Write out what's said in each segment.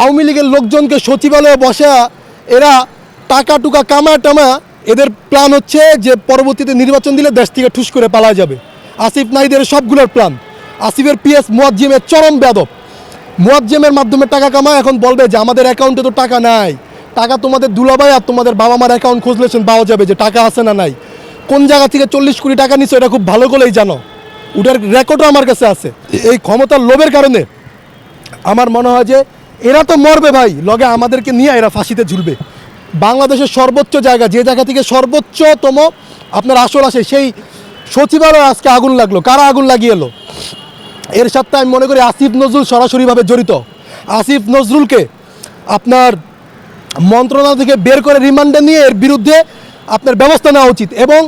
আওয়ামী লীগের লোকজনকে সচিবালয়ে বসা, এরা টাকা টুকা কামা টামা এদের প্ল্যান হচ্ছে যে পরবর্তীতে নির্বাচন দিলে দেশ থেকে ঠুস করে পালা যাবে। আসিফ নাইদের সবগুলোর প্ল্যান আসিফের পিএস মুয়াজ্জিমের চরম বেদব মুয়াজ্জেমের মাধ্যমে টাকা কামায়, এখন বলবে যে আমাদের অ্যাকাউন্টে তো টাকা নাই। টাকা তোমাদের দুলাভাই আর তোমাদের বাবা মার অ্যাকাউন্ট খুঁজলেছেন পাওয়া যাবে যে টাকা আছে না নাই। কোন জায়গা থেকে চল্লিশ কোটি টাকা নিচ্ছে এটা খুব ভালো করেই জানো। ওটার রেকর্ডও আমার কাছে আছে। এই ক্ষমতার লোভের কারণে আমার মনে হয় যে এরা তো মরবে ভাই। লগে আমাদেরকে নিয়ে এরা ফাঁসিতে ঝুলবে। বাংলাদেশের সর্বোচ্চ জায়গা, যে জায়গা থেকে সর্বোচ্চতম আপনার আসল আসে, সেই সচিবালয়ে আজকে আগুন লাগল। কারা আগুন লাগিয়ে এলো? এর সাথে আমি মনে করি আসিফ নজরুল সরাসরিভাবে জড়িত। আসিফ নজরুলকে আপনার মন্ত্রণালয় থেকে বের করে রিমান্ডে নিয়ে এর বিরুদ্ধে আপনার ব্যবস্থা নেওয়া উচিত এবং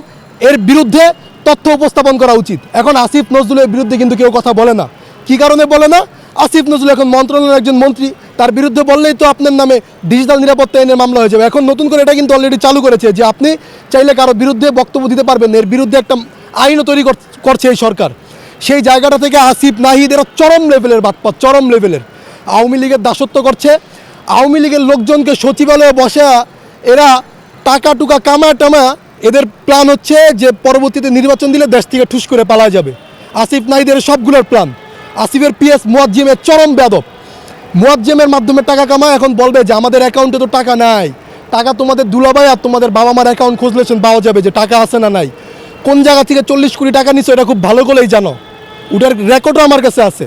এর বিরুদ্ধে তথ্য উপস্থাপন করা উচিত। এখন আসিফ নজরুলের বিরুদ্ধে কিন্তু কেউ কথা বলে না। কি কারণে বলে না? আসিফ নজরুল এখন মন্ত্রণালয়ের একজন মন্ত্রী। তার বিরুদ্ধে বললেই তো আপনার নামে ডিজিটাল নিরাপত্তা আইনের মামলা হয়ে যাবে। এখন নতুন করে এটা কিন্তু অলরেডি চালু করেছে যে আপনি চাইলে কারও বিরুদ্ধে বক্তব্য দিতে পারবেন এর বিরুদ্ধে একটা আইনও তৈরি কর- করছে এই সরকার। সেই জায়গাটা থেকে আসিফ নাহিদ এরা চরম লেভেলের বাটপা চরম লেভেলের আওয়ামী লীগের দাসত্ব করছে। আওয়ামী লীগের লোকজনকে সচিবালয়ে বসা এরা টাকা টুকা কামা টামা এদের প্ল্যান হচ্ছে যে পরবর্তীতে নির্বাচন দিলে দেশ থেকে ঠুস করে পালা যাবে। আসিফ নাহিদের সবগুলোর প্ল্যান আসিফের পিএস মুয়াজ্জিমের চরম বেদব মুয়াজ্জেমের মাধ্যমে টাকা কামায়, এখন বলবে যে, আমাদের অ্যাকাউন্টে তো টাকা নাই। টাকা তোমাদের দুলাভাই আর তোমাদের বাবা মার অ্যাকাউন্ট খুঁজলেছেন পাওয়া যাবে যে, টাকা আছে না নাই। কোন জায়গা থেকে চল্লিশ কোটি টাকা নিচ্ছে এটা খুব ভালো করেই জানো। ওটার রেকর্ডও আমার কাছে আছে।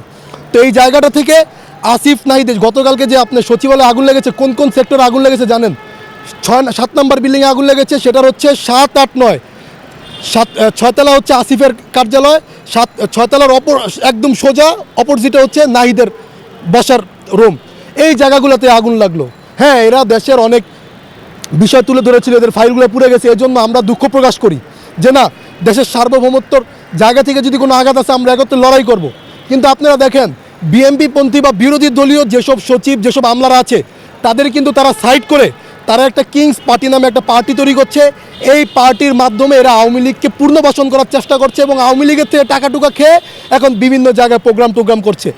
তো এই জায়গাটা থেকে আসিফ নাহিদ, গতকালকে যে আপনার সচিবালয়ে আগুন লেগেছে, কোন কোন সেক্টরে আগুন লেগেছে জানেন? ছয়, সাত নম্বর বিল্ডিংয়ে আগুন লেগেছে, সেটার হচ্ছে সাত আট নয়। সাত ছয়তলা হচ্ছে আসিফের কার্যালয়, সাত ছয়তলার অপর, একদম সোজা অপোজিটে হচ্ছে নাহিদের বসার রুম এই জায়গাগুলোতে আগুন লাগল হ্যাঁ এরা দেশের অনেক বিষয় তুলে ধরেছিল, এদের ফাইলগুলো পুড়ে গেছে, এজন্য আমরা দুঃখ প্রকাশ করি যে না, দেশের সার্বভৌমত্বর জায়গা থেকে যদি কোনো আঘাত আছে আমরা একত্রে লড়াই করব। কিন্তু আপনারা দেখেন বিএমপি পন্থী বা বিরোধী দলীয় যেসব সচিব, যেসব আমলারা আছে, তাদের কিন্তু তারা সাইড করে তারা একটা কিংস পার্টি নামে একটা পার্টি তৈরি করছে। এই পার্টির মাধ্যমে এরা আওয়ামী লীগকে পূর্ণবাসন করার চেষ্টা করছে এবং আওয়ামী লীগের থেকে টাকা টুকা খেয়ে এখন বিভিন্ন জায়গায় প্রোগ্রাম টোগ্রাম করছে।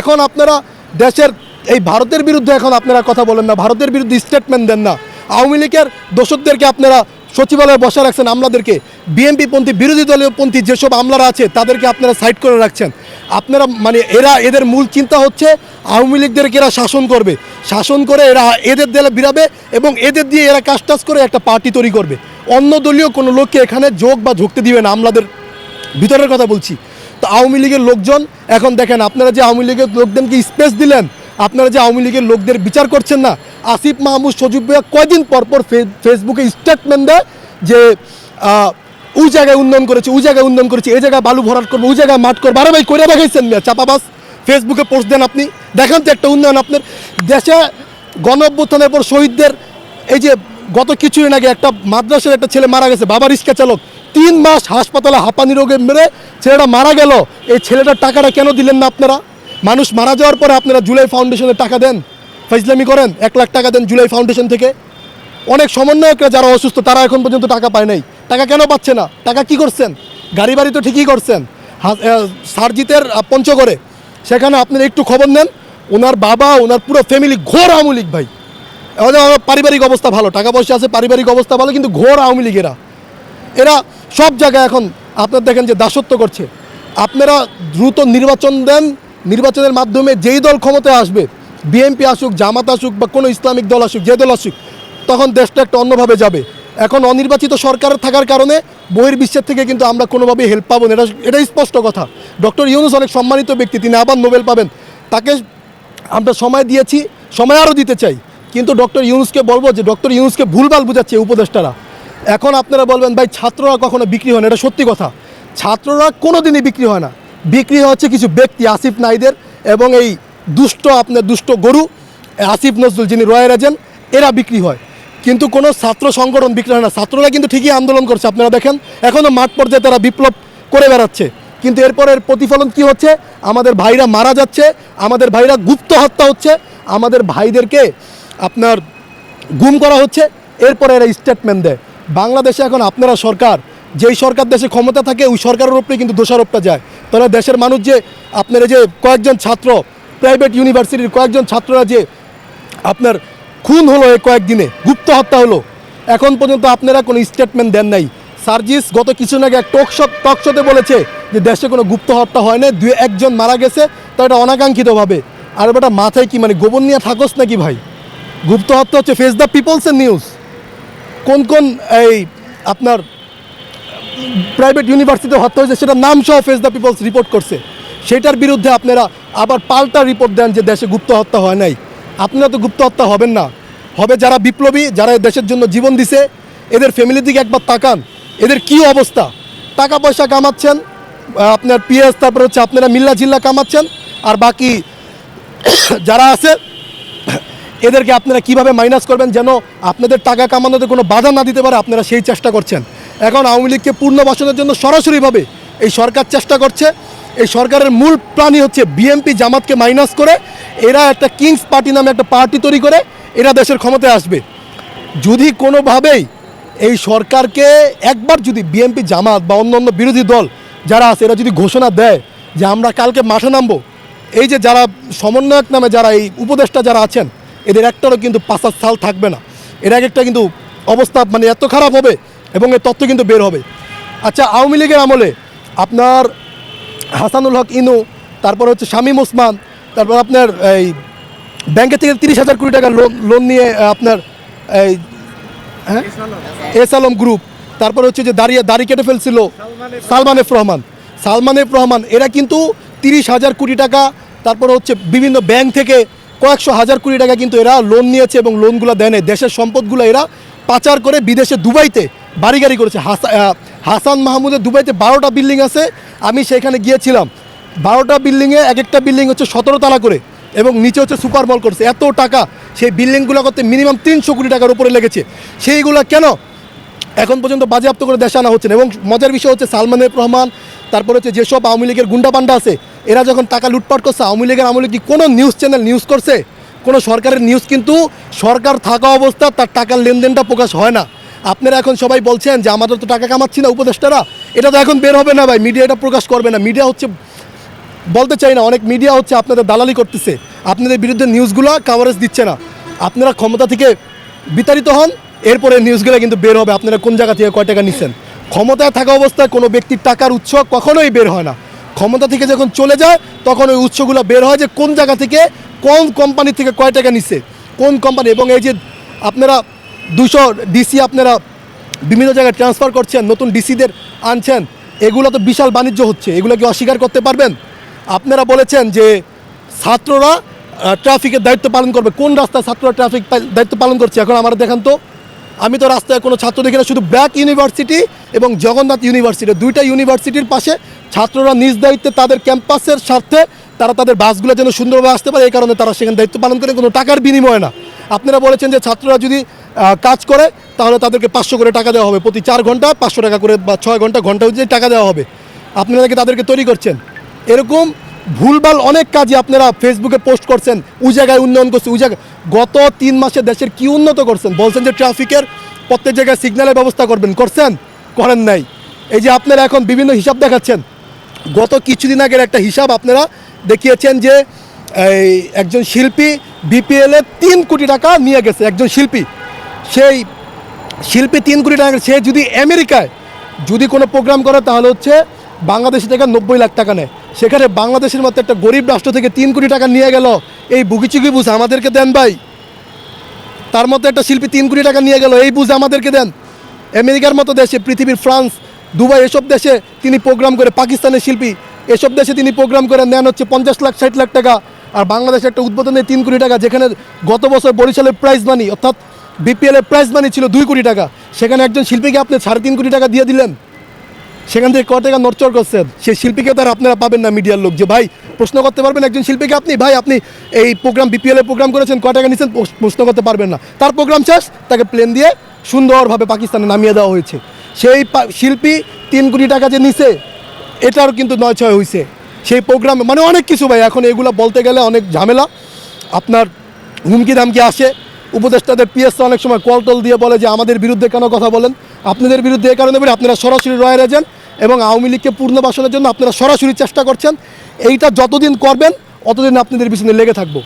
এখন আপনারা দেশের, এই ভারতের বিরুদ্ধে এখন আপনারা কথা বলেন না, ভারতের বিরুদ্ধে স্টেটমেন্ট দেন না। আওয়ামী লীগের দোষকদেরকে আপনারা সচিবালয়ে বসে রাখছেন আমলাদেরকে। বিএনপি পন্থী বিরোধী দলীয় পন্থী যেসব আমলারা আছে, তাদেরকে আপনারা সাইড করে রাখছেন। আপনারা মানে এরা এদের মূল চিন্তা হচ্ছে আওয়ামী লীগদেরকে এরা শাসন করবে। শাসন করে এরা এদের দেলে বিরাবে এবং এদের দিয়ে এরা কাজ টাজ করে একটা পার্টি তৈরি করবে। অন্য দলীয় কোনো লোককে এখানে যোগ বা ঢুকতে দিবে না, আমলাদের ভিতরের কথা বলছি। তো আওয়ামী লীগের লোকজন, এখন দেখেন আপনারা যে আওয়ামী লীগের লোকদেরকে স্পেস দিলেন, আপনারা যে আওয়ামী লীগের লোকদের বিচার করছেন না আসিফ মাহমুদ সজীব ভাইয়া কয়দিন পর পর ফে- ফেসবুকে স্টেটমেন্ট দেয় যে ওই জায়গায় উন্নয়ন করেছে, ওই জায়গায় উন্নয়ন করেছে, এই জায়গায় বালু ভরাট করব, ওই জায়গায় মাঠ করব। আরে ভাই করে দেখাইছেন চাপাবাস। ফেসবুকে পোস্ট দেন আপনি। দেখান তো একটা উন্নয়ন আপনার। দেশে গণ অভ্যুত্থানের পর শহীদদের, এই যে গত কিছুদিন আগে একটা মাদ্রাসার একটা ছেলে মারা গেছে বাবা রিক্সা চালক। তিন মাস হাসপাতালে হাঁপানি রোগে মেরে ছেলেটা মারা গেল। এই ছেলেটার টাকাটা কেন দিলেন না আপনারা? মানুষ মারা যাওয়ার পরে আপনারা জুলাই ফাউন্ডেশনের টাকা দেন। ফাইজলামি করেন, এক লাখ টাকা দেন জুলাই ফাউন্ডেশন থেকে। অনেক সমন্বয়করা যারা অসুস্থ, তারা এখন পর্যন্ত টাকা পায় নাই। টাকা কেন পাচ্ছে না? টাকা কি করছেন? গাড়ি বাড়ি তো ঠিকই করছেন। সারজিতের পঞ্চগড়ে। সেখানে আপনারা একটু খবর নেন। ওনার বাবা, ওনার পুরো ফ্যামিলি ঘোর আওয়ামী লীগ ভাই। পারিবারিক অবস্থা ভালো, টাকা পয়সা আছে, পারিবারিক অবস্থা ভালো, কিন্তু ঘোর আওয়ামী লীগ এরা। এরা সব জায়গায় এখন আপনার দেখেন যে দাসত্ব করছে। আপনারা দ্রুত নির্বাচন দেন। নির্বাচনের মাধ্যমে যেই দল ক্ষমতায় আসবে বিএনপি আসুক, জামাত আসুক বা কোনো ইসলামিক দল আসুক, যে দল আসুক, তখন দেশটা একটা অন্যভাবে যাবে। এখন অনির্বাচিত সরকার থাকার কারণে বহির্বিশ্বের থেকে কিন্তু আমরা কোনোভাবেই হেল্প পাবো না। এটা এটাই স্পষ্ট কথা। ডক্টর ইউনুস অনেক সম্মানিত ব্যক্তি, তিনি আবার নোবেল পাবেন। তাকে আমরা সময় দিয়েছি, সময় আরও দিতে চাই। কিন্তু ডক্টর ইউনুসকে বলব যে, ডক্টর ইউনুসকে ভুলভাল বুঝাচ্ছে উপদেষ্টারা। এখন আপনারা বলবেন, ভাই, ছাত্ররা কখনো বিক্রি হয় না? এটা সত্যি কথা। ছাত্ররা কোনো দিনই বিক্রি হয় না। বিক্রি হচ্ছে কিছু ব্যক্তি, আসিফ নাইদের এবং এই দুষ্ট আপনার দুষ্ট গরু আসিফ নজরুল যিনি রয়্যাল এজেন্ট এরা বিক্রি হয়। কিন্তু কোনো ছাত্র সংগঠন বিক্রি হয় না। ছাত্ররা কিন্তু ঠিকই আন্দোলন করছে, আপনারা দেখেন। এখনও মাঠ পর্যায়ে তারা বিপ্লব করে বেড়াচ্ছে। কিন্তু এরপরের প্রতিফলন কি হচ্ছে? আমাদের ভাইরা মারা যাচ্ছে, আমাদের ভাইরা গুপ্ত হত্যা হচ্ছে, আমাদের ভাইদেরকে আপনার গুম করা হচ্ছে, এরপরে এরা স্টেটমেন্ট দেয়। বাংলাদেশে এখন আপনারা সরকার, যেই সরকার দেশে ক্ষমতা থাকে, ওই সরকারের উপরে কিন্তু দোষারোপটা যায়। তাহলে দেশের মানুষ যে আপনারা যে কয়েকজন ছাত্র প্রাইভেট ইউনিভার্সিটির কয়েকজন ছাত্ররা যে আপনার খুন হলো এই কয়েকদিনে, গুপ্ত হত্যা হলো, এখন পর্যন্ত আপনারা কোনো স্টেটমেন্ট দেন নাই। সার্জিস গত কিছু আগে এক টক টক শোতে বলেছে যে দেশে কোনো গুপ্ত হত্যা হয় না দুই একজন মারা গেছে, তো এটা অনাকাঙ্ক্ষিতভাবে। আর বেটা মাথায় কি মানে গোবর নিয়ে থাকোস নাকি ভাই? গুপ্ত হত্যা হচ্ছে ফেস দ্য পিপলসের নিউজ কোন কোন এই আপনার প্রাইভেট ইউনিভার্সিটিতে হত্যা হয়েছে সেটা নাম সহ ফেস দ্য পিপলস রিপোর্ট করছে। সেটার বিরুদ্ধে আপনারা আবার পাল্টা রিপোর্ট দেন যে দেশে গুপ্ত হত্যা হয় নাই। আপনারা তো গুপ্ত হত্যা হবেন না। হবে যারা বিপ্লবী, যারা দেশের জন্য জীবন দিছে, এদের ফ্যামিলির দিকে একবার তাকান। এদের কি অবস্থা? টাকা পয়সা কামাচ্ছেন আপনার পিএস তারপর হচ্ছে আপনারা মিল্লা জিল্লা কামাচ্ছেন, আর বাকি যারা আছে, এদেরকে আপনারা কীভাবে মাইনাস করবেন যেন আপনাদের টাকা কামানোতে কোনো বাধা না দিতে পারে, আপনারা সেই চেষ্টা করছেন। এখন আওয়ামী লীগকে পূর্ণ পূর্ণবাসনের জন্য সরাসরিভাবে এই সরকার চেষ্টা করছে। এই সরকারের মূল প্রাণী হচ্ছে বিএমপি জামাতকে মাইনাস করে, এরা একটা কিংস পার্টি নামে একটা পার্টি তৈরি করে, এরা দেশের ক্ষমতায় আসবে। যদি কোনোভাবেই এই সরকারকে একবার যদি বিএনপি জামাত বা অন্য অন্য বিরোধী দল যারা আছে, এরা যদি ঘোষণা দেয় যে আমরা কালকে মাঠে নামবো, এই যে যারা সমন্বয়ক নামে যারা এই উপদেষ্টা যারা আছেন, এদের একটারও কিন্তু পাঁচার সাল থাকবে না। এর এক একটা কিন্তু অবস্থা মানে এত খারাপ হবে এবং এই তথ্য কিন্তু বের হবে। আচ্ছা আওয়ামী লীগের আমলে আপনার হাসানুল হক ইনু তারপর হচ্ছে শামীম ওসমান তারপর আপনার এই ব্যাংকে থেকে তিরিশ হাজার কোটি টাকা লোন লোন নিয়ে আপনার এই হ্যাঁ? এস আলম গ্রুপ তারপর হচ্ছে যে দাঁড়িয়ে দাড়ি কেটে ফেলছিল সালমান এফ রহমান। সালমান এফ রহমান এরা কিন্তু তিরিশ হাজার কোটি টাকা তারপর হচ্ছে বিভিন্ন ব্যাংক থেকে কয়েকশো হাজার কোটি টাকা কিন্তু এরা লোন নিয়েছে এবং লোনগুলো দেয়। দেশের সম্পদগুলো এরা পাচার করে বিদেশে দুবাইতে বাড়ি গাড়ি করেছে। হাসা- হাসান মাহমুদের দুবাইতে বারোটা বিল্ডিং আছে। আমি সেখানে গিয়েছিলাম। বারোটা বিল্ডিংয়ে এক একটা বিল্ডিং হচ্ছে সতেরো তালা করে এবং নিচে হচ্ছে সুপার মল করছে। এত টাকা সেই বিল্ডিংগুলো করতে মিনিমাম তিনশো কোটি টাকার উপরে লেগেছে। সেইগুলো কেন? এখন পর্যন্ত বাজেয়াপ্ত করে দেশে আনা হচ্ছে না। এবং মজার বিষয় হচ্ছে সালমান রহমান, তারপর হচ্ছে যেসব আওয়ামী লীগের গুন্ডা পান্ডা আছে, এরা যখন টাকা লুটপাট করছে, আওয়ামী লীগের আমলে কি কোনো নিউজ চ্যানেল নিউজ করছে? কোনো সরকারের নিউজ কিন্তু সরকার থাকা অবস্থা তার টাকার লেনদেনটা প্রকাশ হয় না। আপনারা এখন সবাই বলছেন যে আমাদের তো টাকা কামাচ্ছি না উপদেষ্টারা। এটা তো এখন বের হবে না ভাই মিডিয়া এটা প্রকাশ করবে না। মিডিয়া হচ্ছে, বলতে চাই না, অনেক মিডিয়া হচ্ছে আপনাদের দালালি করতেছে। আপনাদের বিরুদ্ধে নিউজগুলো কাভারেজ দিচ্ছে না। আপনারা ক্ষমতা থেকে বিতাড়িত হন, এরপরে নিউজগুলো কিন্তু বের হবে। আপনারা কোন জায়গা থেকে কয় টাকা নিচ্ছেন ক্ষমতায় থাকা অবস্থায় কোনো ব্যক্তির টাকার উৎস কখনোই বের হয় না। ক্ষমতা থেকে যখন চলে যায়, তখন ওই উৎসগুলো বের হয় যে কোন জায়গা থেকে কোন কোম্পানি থেকে কয় টাকা নিচ্ছে কোন কোম্পানি? এবং এই যে আপনারা দুশো ডিসি আপনারা বিভিন্ন জায়গায় ট্রান্সফার করছেন, নতুন ডিসিদের আনছেন, এগুলো তো বিশাল বাণিজ্য হচ্ছে। এগুলো কি অস্বীকার করতে পারবেন? আপনারা বলেছেন যে ছাত্ররা ট্রাফিকের দায়িত্ব পালন করবে। কোন রাস্তায় ছাত্ররা ট্রাফিক দায়িত্ব পালন করছে? এখন আমার দেখান তো, আমি তো রাস্তায় কোনো ছাত্র দেখি না, শুধু ব্র্যাক ইউনিভার্সিটি এবং জগন্নাথ ইউনিভার্সিটি। দুইটা ইউনিভার্সিটির পাশে ছাত্ররা নিজ দায়িত্বে তাদের ক্যাম্পাসের স্বার্থে তারা তাদের বাসগুলো যেন সুন্দরভাবে আসতে পারে, এই কারণে তারা সেখানে দায়িত্ব পালন করে, কোনো টাকার বিনিময় না। আপনারা বলেছেন যে ছাত্ররা যদি কাজ করে, তাহলে তাদেরকে পাঁচশো করে টাকা দেওয়া হবে। প্রতি চার ঘণ্টা পাঁচশো টাকা করে বা ছয় ঘণ্টা ঘণ্টা অনুযায়ী টাকা দেওয়া হবে। আপনারা কি তাদেরকে তৈরি করছেন? এরকম ভুলভাল অনেক কাজই আপনারা ফেসবুকে পোস্ট করছেন, ওই জায়গায় উন্নয়ন করছে ওই জায়গায়। গত তিন মাসে দেশের কি উন্নত করছেন? বলছেন যে ট্রাফিকের প্রত্যেক জায়গায় সিগন্যালের ব্যবস্থা করবেন। করছেন? করেন নাই। এই যে আপনারা এখন বিভিন্ন হিসাব দেখাচ্ছেন। গত কিছুদিন আগের একটা হিসাব আপনারা দেখিয়েছেন যে এই একজন শিল্পী বিপিএলে তিন কোটি টাকা নিয়ে গেছে, একজন শিল্পী। সেই শিল্পী তিন কোটি টাকা, সে যদি আমেরিকায় যদি কোনো প্রোগ্রাম করে, তাহলে হচ্ছে বাংলাদেশি থেকে নব্বই লাখ টাকা নেয়। সেখানে বাংলাদেশের মতো একটা গরিব রাষ্ট্র থেকে তিন কোটি টাকা নিয়ে গেল, এই বুকিচুকি বুঝ আমাদেরকে দেন ভাই। তার মতো একটা শিল্পী তিন কোটি টাকা নিয়ে গেল, এই বুঝ আমাদেরকে দেন। আমেরিকার মতো দেশে, পৃথিবীর ফ্রান্স, দুবাই, এসব দেশে তিনি প্রোগ্রাম করে, পাকিস্তানের শিল্পী এসব দেশে তিনি প্রোগ্রাম করে নেন হচ্ছে পঞ্চাশ লাখ, ষাট লাখ টাকা। আর বাংলাদেশে একটা উদ্বোধনে তিন কোটি টাকা, যেখানে গত বছর বরিশালের প্রাইজ মানি অর্থাৎ বিপিএলের প্রাইজ মানি ছিল দুই কোটি টাকা। সেখানে একজন শিল্পীকে আপনি সাড়ে তিন কোটি টাকা দিয়ে দিলেন। সেখান থেকে ক টাকা নড়চড় করছেন। সেই শিল্পীকে তার আপনারা পাবেন না মিডিয়ার লোক। যে ভাই, প্রশ্ন করতে পারবেন একজন শিল্পীকে আপনি? ভাই, আপনি এই প্রোগ্রাম বিপিএল এর প্রোগ্রাম করেছেন ক টাকা নিচ্ছেন প্রশ্ন করতে পারবেন না। তার প্রোগ্রাম শেষ, তাকে প্লেন দিয়ে সুন্দরভাবে পাকিস্তানে নামিয়ে দেওয়া হয়েছে। সেই শিল্পী তিন কোটি টাকা যে নিছে এটারও কিন্তু নয় ছয় হয়েছে সেই প্রোগ্রামে মানে অনেক কিছু ভাই, এখন এগুলো বলতে গেলে অনেক ঝামেলা। আপনার হুমকি দামকি আসে। উপদেষ্টাদের পিএস অনেক সময় কল টল দিয়ে বলে যে, আমাদের বিরুদ্ধে কেন কথা বলেন? আপনাদের বিরুদ্ধে এ কারণে বলি, আপনারা সরাসরি রয়ের এজেন্ট এবং আওয়ামী লীগকে পূর্ণবাসনের জন্য আপনারা সরাসরি চেষ্টা করছেন। এইটা যতদিন করবেন, অতদিন আপনাদের পিছনে লেগে থাকব।